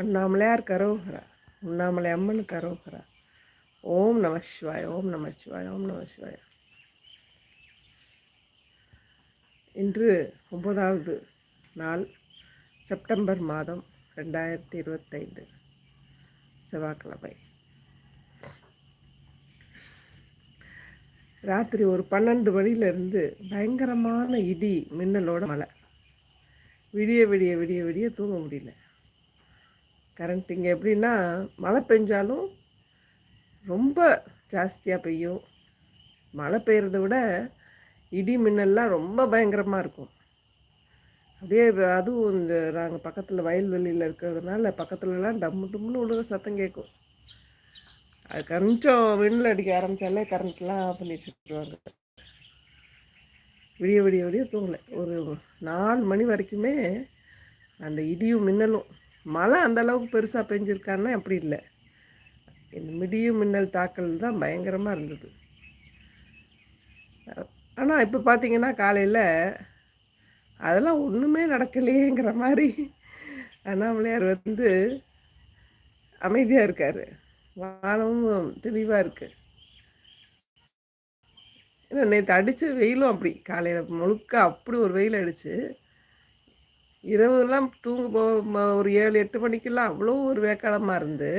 அண்ணாமலையார் கரோகரா உண்ணாமலை அம்மன் கரோகரா ஓம் நம சிவாய் ஓம் நம சிவாய் ஓம் நம சிவாய். இன்று ஒன்பதாவது நாள் செப்டம்பர் மாதம் ரெண்டாயிரத்தி இருபத்தைந்து செவ்வாய்க்கிழமை. ராத்திரி ஒரு பன்னெண்டு மணிலேருந்து பயங்கரமான இடி மின்னலோட மழை. விடிய விடிய விடிய விடிய தூங்க முடியல. கரண்ட் இங்கே எப்படின்னா மழை பெஞ்சாலும் ரொம்ப ஜாஸ்தியாக பெய்யும். மழை பெய்கிறத விட இடி மின்னல்லாம் ரொம்ப பயங்கரமாக இருக்கும். அப்படியே அதுவும் இந்த நாங்கள் பக்கத்தில் வயல்வெளியில் இருக்கிறதுனால பக்கத்துலலாம் டம்மு டம்முன்னு விழுக சத்தம் கேட்கும். அது கொஞ்சம் விண்ணில் அடிக்க ஆரம்பித்தாலே கரண்ட்லாம் ஆஃப் பண்ணி வச்சுருவாங்க. விடிய விடிய விடிய தூங்கலை. ஒரு நாலு மணி வரைக்குமே அந்த இடியும் மின்னலும் மழை அந்த அளவுக்கு பெருசாக பெஞ்சிருக்கான்னா அப்படி இல்லை. மிடியும் மின்னல் தாக்கல் தான் பயங்கரமாக இருந்தது. ஆனால் இப்போ பார்த்தீங்கன்னா காலையில் அதெல்லாம் ஒன்றுமே நடக்கலையேங்கிற மாதிரி அண்ணாமலையார் வந்து அமைதியாக இருக்கார். வானமும் தெளிவாக இருக்குது ஏன்னா நேற்று அடித்த வெயிலும் அப்படி. காலையில் முழுக்க அப்படி ஒரு வெயில் அடிச்சு இரவுலாம் தூங்க போ ஒரு ஏழு எட்டு மணிக்கெல்லாம் அவ்வளோ ஒரு வேக்காலமாக இருந்து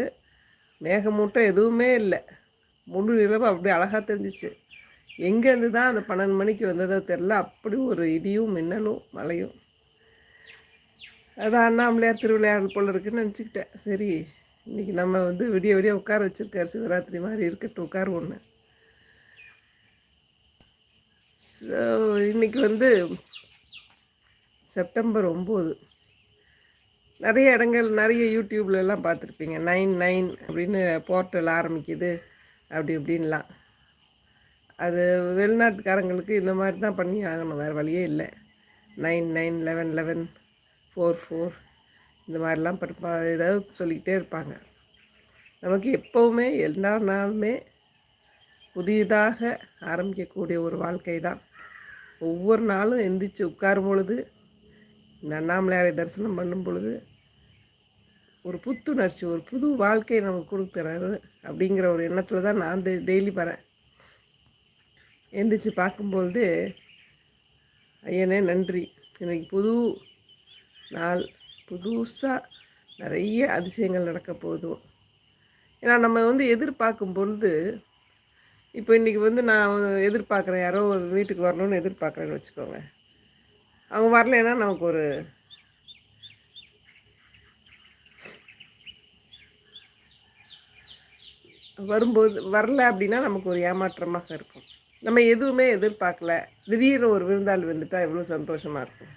மேகமூட்டம் எதுவுமே இல்லை. முழு இரவு அப்படி அழகாக தெரிஞ்சிச்சு. எங்கேருந்து தான் அந்த பன்னெண்டு மணிக்கு வந்ததோ தெரில அப்படி ஒரு இடியும் மின்னலும் மழையும். அதான் அண்ணாமலையார் திருவிளையாடல் போல் இருக்குன்னு நினச்சிக்கிட்டேன். சரி இன்றைக்கி நம்ம வந்து விடிய விடிய உட்கார வச்சுருக்காரு. சிவராத்திரி மாதிரி இருக்கட்டும் உட்கார் ஒன்று ஸோ இன்றைக்கி வந்து செப்டம்பர் ஒம்பது. நிறைய இடங்கள் நிறைய யூடியூப்லலாம் பார்த்துருப்பீங்க. நைன் நைன் அப்படின்னு போர்ட்டல் ஆரம்பிக்குது அப்படி இப்படின்லாம். அது வெளிநாட்டுக்காரங்களுக்கு இந்த மாதிரி தான் பண்ணி ஆகணும். வேறு வழியே இல்லை. Nine nine eleven eleven four four இந்த மாதிரிலாம் படிப்பா ஏதாவது சொல்லிக்கிட்டே இருப்பாங்க. நமக்கு எப்போவுமே எல்லா நாளுமே புதியதாக ஆரம்பிக்கக்கூடிய ஒரு வாழ்க்கை தான். ஒவ்வொரு நாளும் எந்திரிச்சு உட்காரும் பொழுது இந்த அண்ணாமலையாரை தரிசனம் பண்ணும் பொழுது ஒரு புத்துணர்ச்சி ஒரு புது வாழ்க்கையை நமக்கு கொடுக்குறாரு அப்படிங்கிற ஒரு எண்ணத்தில் தான் நான் டெய்லி வரேன். எந்திரிச்சு பார்க்கும்பொழுது ஐயனே நன்றி. இன்னைக்கு புது நாள் புதுசாக நிறைய அதிசயங்கள் நடக்க போதும் ஏன்னா நம்ம வந்து எதிர்பார்க்கும் பொழுது இப்போ இன்றைக்கி வந்து நான் எதிர்பார்க்குறேன் யாரோ ஒரு வீட்டுக்கு வரணும்னு எதிர்பார்க்குறேன்னு வச்சுக்கோங்க. அவங்க வரலைன்னா நமக்கு ஒரு வரும்போது வரல அப்படின்னா நமக்கு ஒரு ஏமாற்றமாக இருக்கும். நம்ம எதுவுமே எதிர்பார்க்கல. திடீர்னு ஒரு விருந்தாள் வந்துட்டால் எவ்வளோ சந்தோஷமாக இருக்கும்.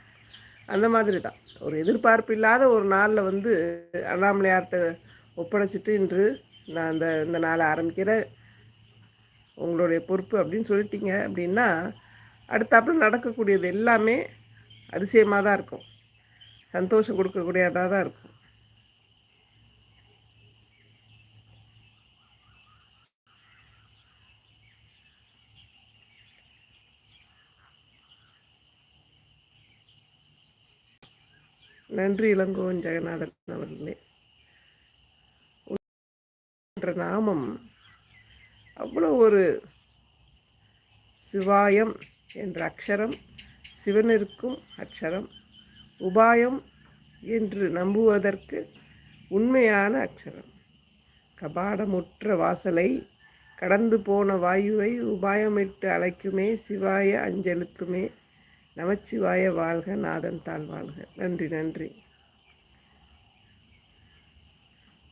அந்த மாதிரி தான் ஒரு எதிர்பார்ப்பு இல்லாத ஒரு நாளில் வந்து அண்ணாமலையார்கிட்ட ஒப்படைச்சிட்டு இன்று நான் அந்த இந்த நாளை ஆரம்பிக்கிற உங்களுடைய பொறுப்பு அப்படின்னு சொல்லிட்டீங்க அப்படின்னா அடுத்தாப்புல நடக்கக்கூடியது எல்லாமே அதிசயமாக தான் இருக்கும். சந்தோஷம் கொடுக்கக்கூடியதாக தான் இருக்கும். நன்றி இளங்கோவன் ஜெகநாதன் அவர்களே. என்ற நாமம் அவ்வளோ ஒரு சிவாயம் என்ற அக்ஷரம் சிவனிற்கும் அக்ஷரம். உபாயம் என்று நம்புவதற்கு உண்மையான அக்ஷரம். கபாடமுற்ற வாசலை கடந்து போன வாயுவை உபாயமிட்டு அழைக்குமே சிவாய அஞ்சலுக்குமே. நமச்சிவாய வாழ்க நாதன் தாழ் வாழ்க. நன்றி நன்றி.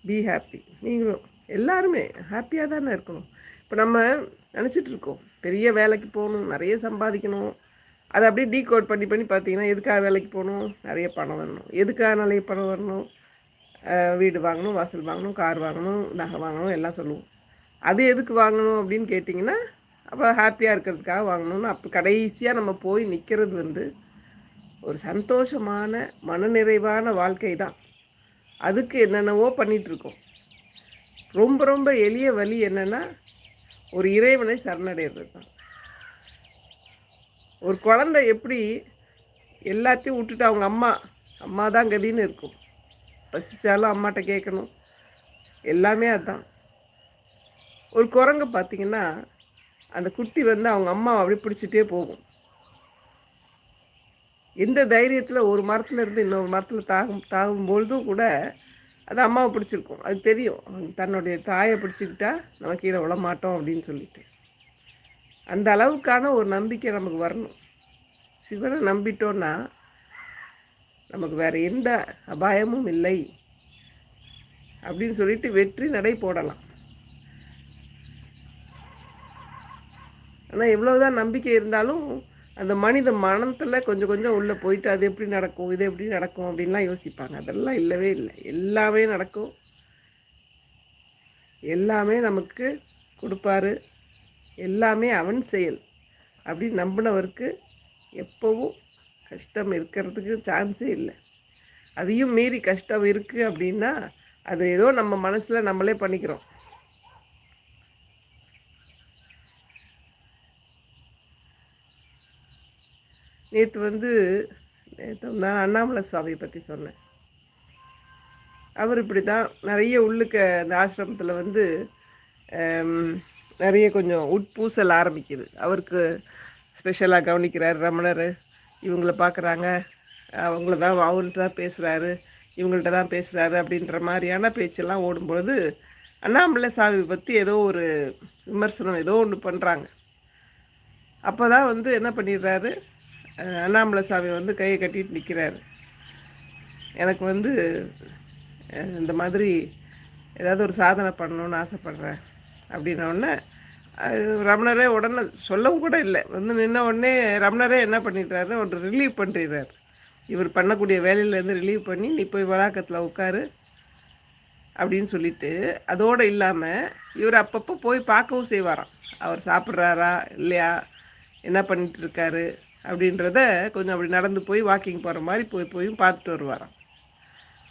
பி ஹாப்பி நீங்களும் எல்லாருமே ஹாப்பியாக தானே இருக்கணும். இப்போ நம்ம நினச்சிட்டு இருக்கோம் பெரிய வேலைக்கு போகணும் நிறைய சம்பாதிக்கணும். அதை அப்படியே டீ கோட் பண்ணி பண்ணி பார்த்தீங்கன்னா எதுக்காக வேலைக்கு போகணும்? நிறைய பணம் வரணும். எதுக்காக நிறைய பணம் வரணும்? வீடு வாங்கணும் வாசல் வாங்கணும் கார் வாங்கணும் நகை வாங்கணும் எல்லாம் சொல்லுவோம். அது எதுக்கு வாங்கணும் அப்படின்னு கேட்டிங்கன்னா அப்போ ஹாப்பியாக இருக்கிறதுக்காக வாங்கணும்னு அப்போ கடைசியாக நம்ம போய் நிற்கிறது வந்து ஒரு சந்தோஷமான மனநிறைவான வாழ்க்கை தான். அதுக்கு என்னென்னவோ பண்ணிகிட்ருக்கோம் ரொம்ப ரொம்ப எளிய வழி என்னென்னா ஒரு இறைவனை சரணடைகிறது தான். ஒரு குழந்தை எப்படி எல்லாத்தையும் விட்டுட்டு அவங்க அம்மா அம்மா தான் கதின்னு இருக்கும். பசிச்சாலும் அம்மாட்ட கேட்கணும். எல்லாமே அதுதான் ஒரு குரங்கு பார்த்திங்கன்னா அந்த குட்டி வந்து அவங்க அம்மாவை அப்படி பிடிச்சிட்டே போகும். எந்த தைரியத்தில் ஒரு மரத்தில் இருந்து இன்னொரு மரத்தில் தாகும் தாகும் பொழுதும் கூட அது அம்மாவை பிடிச்சிருக்கும். அது தெரியும். தன்னுடைய தாயை பிடிச்சிக்கிட்டா நம்ம கீழே விழமாட்டோம் அப்படின்னு சொல்லிட்டு. அந்த அளவுக்கான ஒரு நம்பிக்கை நமக்கு வரணும். சிவனை நம்பிட்டோன்னா நமக்கு வேறு எந்த அபாயமும் இல்லை. அப்படின்னு சொல்லிட்டு வெற்றி நடை போடலாம். ஆனால் எவ்வளோதான் நம்பிக்கை இருந்தாலும் அந்த மனித மனத்தில் கொஞ்சம் கொஞ்சம் உள்ளே போயிட்டு அது எப்படி நடக்கும் இது எப்படி நடக்கும் அப்படின்லாம் யோசிப்பாங்க. அதெல்லாம் இல்லவே இல்லை. எல்லாமே நடக்கும். எல்லாமே நமக்கு கொடுப்பாரு. எல்லாமே அவன் செயல். அப்படின்னு நம்பினவருக்கு எப்போவும் கஷ்டம் இருக்கிறதுக்கு சான்ஸே இல்லை. அதையும் மீறி கஷ்டம் இருக்குது அப்படின்னா அது ஏதோ நம்ம மனசில் நம்மளே பண்ணிக்கிறோம். நேற்று வந்து நேற்று நான் அண்ணாமலை சுவாமியை பற்றி சொன்னேன். அவர் இப்படி தான் நிறைய உள்ளுக்க அந்த ஆசிரமத்தில் வந்து நிறைய கொஞ்சம் உட்பூசல் ஆரம்பிக்குது. அவருக்கு ஸ்பெஷலாக கவனிக்கிறார் ரமணர். இவங்கள பார்க்குறாங்க அவங்கள தான் அவங்கள்ட்ட தான் பேசுகிறாரு இவங்கள்ட்ட தான் பேசுகிறாரு அப்படின்ற மாதிரியான பேச்செல்லாம் ஓடும்பொழுது அண்ணாமலை சாமி பற்றி ஏதோ ஒரு விமர்சனம் ஏதோ ஒன்று பண்ணுறாங்க அப்போ தான் வந்து என்ன பண்ணிடுறாரு? அண்ணாமலை சாமி வந்து கையை கட்டிட்டு நிற்கிறாரு எனக்கு வந்து இந்த மாதிரி ஏதாவது ஒரு சாதனை பண்ணணுன்னு ஆசைப்பட்றேன். அப்படின்னோடனே ரமணரே உடனே சொல்லவும் கூட இல்லை. வந்து நின்ன உடனே ரமணரே என்ன பண்ணிட்டாரு ஒரு ரிலீவ் பண்ணிடுறாரு இவர் பண்ணக்கூடிய வேலையிலேருந்து ரிலீவ் பண்ணி நீ போய் வளாகத்தில் உட்காரு அப்படின்னு சொல்லிட்டு அதோடு இல்லாமல் இவர் அப்பப்போ போய் பார்க்கவும் செய்வாராம். அவர் சாப்பிட்றாரா? இல்லையா? என்ன பண்ணிட்டு இருக்காரு? அப்படின்றத கொஞ்சம் அப்படி நடந்து போய் வாக்கிங் போகிற மாதிரி போய் போய் பார்த்துட்டு வருவாராம்.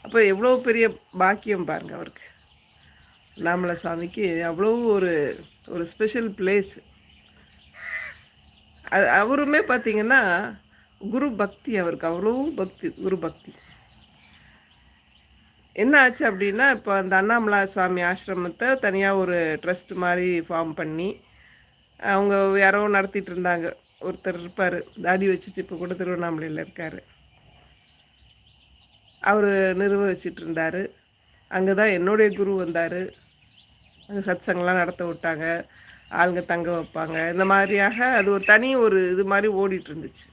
அப்போ எவ்வளோ பெரிய பாக்கியம் பாருங்க அவருக்கு. நாமல சுவாமிக்கு அவ்வளோ ஒரு ஒரு ஸ்பெஷல் பிளேஸ் அது அவருமே பார்த்தீங்கன்னா குரு பக்தி அவருக்கு அவ்வளோ பக்தி குரு பக்தி. என்ன ஆச்சு அப்படின்னா இப்போ அந்த அண்ணாமலா சுவாமி ஆசிரமத்தை தனியாக ஒரு ட்ரஸ்ட் மாதிரி ஃபார்ம் பண்ணி அவங்க யாரோ நடத்திட்டு இருந்தாங்க. ஒருத்தர் இருப்பார். தாடி வச்சுட்டு இப்போ கூட திருவண்ணாமலையில் இருக்கார். அவர் நிறுவ வச்சிட்டு இருந்தார். அங்கே தான் என்னுடைய குரு வந்தார். சத்சங்கெலாம் நடத்த விட்டாங்க. ஆளுங்க தங்க வைப்பாங்க. இந்த மாதிரியாக அது ஒரு தனி ஒரு இது மாதிரி ஓடிட்டு இருந்துச்சு.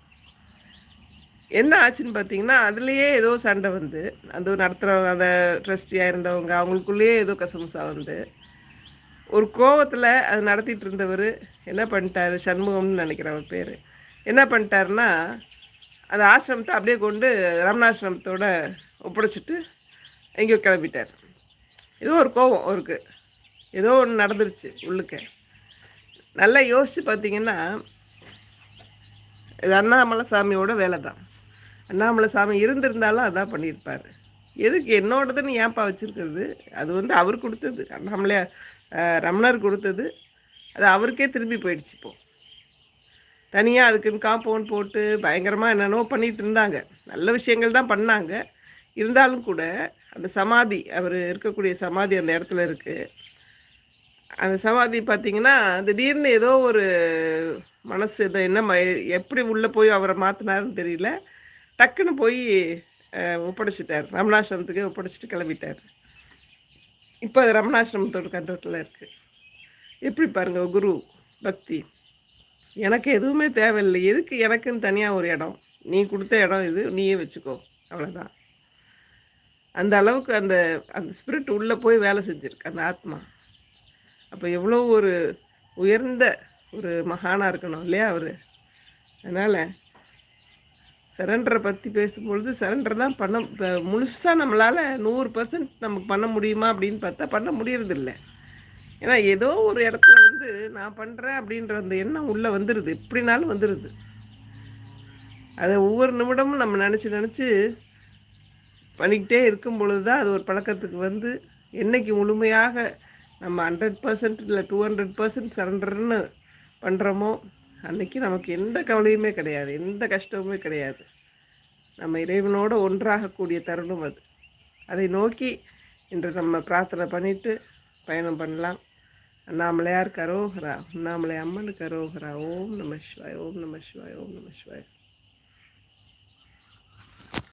என்ன ஆச்சுன்னு பார்த்தீங்கன்னா அதுலேயே ஏதோ சண்டை வந்து. அந்த நடத்துகிறவங்க அந்த ட்ரஸ்டியாக இருந்தவங்க அவங்களுக்குள்ளேயே ஏதோ கசமுசா வந்து. ஒரு கோவத்தில் அது நடத்திட்டு இருந்தவர் என்ன பண்ணிட்டாரு? சண்முகம்னு நினைக்கிறவர் பேர். என்ன பண்ணிட்டாருன்னா அந்த ஆசிரமத்தை அப்படியே கொண்டு ரமணாசிரமத்தோட ஒப்படைச்சிட்டு எங்கேயோ கிளம்பிட்டார். ஏதோ ஒரு கோவம் அவருக்கு. ஏதோ ஒன்று நடந்துருச்சு உள்ளுக்க. நல்லா யோசித்து பார்த்தீங்கன்னா இது அண்ணாமலை சாமியோட வேலை தான் அண்ணாமலை சாமி இருந்திருந்தாலும் அதான் பண்ணியிருப்பார். எதுக்கு என்னோடதுன்னு ஏன்ப்பா வச்சுருக்கிறது? அது வந்து அவர் கொடுத்தது. அண்ணாமலையா ரமணர் கொடுத்தது. அது அவருக்கே திரும்பி போயிடுச்சு இப்போ. தனியாக அதுக்குன்னு காம்பவுண்ட் போட்டு பயங்கரமாக என்னென்னோ பண்ணிகிட்டு இருந்தாங்க. நல்ல விஷயங்கள் தான் பண்ணாங்க. இருந்தாலும் கூட அந்த சமாதி அவர் இருக்கக்கூடிய சமாதி அந்த இடத்துல இருக்குது அந்த சமாதி பார்த்திங்கன்னா திடீர்னு ஏதோ ஒரு மனசு இதை என்ன எப்படி உள்ளே போய் அவரை மாற்றினாருன்னு தெரியல. டக்குன்னு போய் ஒப்படைச்சிட்டார். ரமணாசிரமத்துக்கு ஒப்படைச்சிட்டு கிளம்பிட்டார். இப்போ அது ரமணாசிரமத்தோட கண்டத்தில் இருக்குது எப்படி பாருங்கள் குரு பக்தி. எனக்கு எதுவுமே தேவையில்லை. எதுக்கு எனக்குன்னு தனியாக ஒரு இடம்? நீ கொடுத்த இடம் இது நீயே வச்சுக்கோ. அவ்வளோதான் அந்த அளவுக்கு அந்த அந்த ஸ்பிரிட் உள்ளே போய் வேலை செஞ்சுருக்கு அந்த ஆத்மா. அப்போ எவ்வளோ ஒரு உயர்ந்த ஒரு மகானாக இருக்கணும் இல்லையா அவர்? அதனால் சரண்டரை பற்றி பேசும்பொழுது சரண்டர் தான் பண்ண இப்போ முழுசாக நம்மளால் நூறு பர்சன்ட் நமக்கு பண்ண முடியுமா அப்படின்னு பார்த்தா பண்ண முடியறதில்ல. ஏன்னா ஏதோ ஒரு இடத்துல வந்து நான் பண்ணுறேன் அப்படின்ற அந்த எண்ணம் உள்ளே வந்துடுது எப்படினாலும் வந்துடுது அதை ஒவ்வொரு நிமிடமும் நம்ம நினச்சி நினச்சி பண்ணிக்கிட்டே இருக்கும் பொழுது தான் அது ஒரு பழக்கத்துக்கு வந்து என்றைக்கு முழுமையாக நம்ம ஹண்ட்ரட் பர்சன்ட் இல்லை டூ ஹண்ட்ரட் பர்சன்ட் சரண்டர்னு பண்ணுறோமோ அன்றைக்கி நமக்கு எந்த கவலையுமே கிடையாது எந்த கஷ்டமுமே கிடையாது. நம்ம இறைவனோடு ஒன்றாகக்கூடிய தருணம் அது. அதை நோக்கி இன்று நம்ம பிரார்த்தனை பண்ணிவிட்டு பயணம் பண்ணலாம். அண்ணாமலையார் கரோகரா? அண்ணாமலை அம்மனுக்கு கரோகரா. ஓம் நம சிவாய் ஓம் நம சிவாய் ஓம் நம சிவாய்.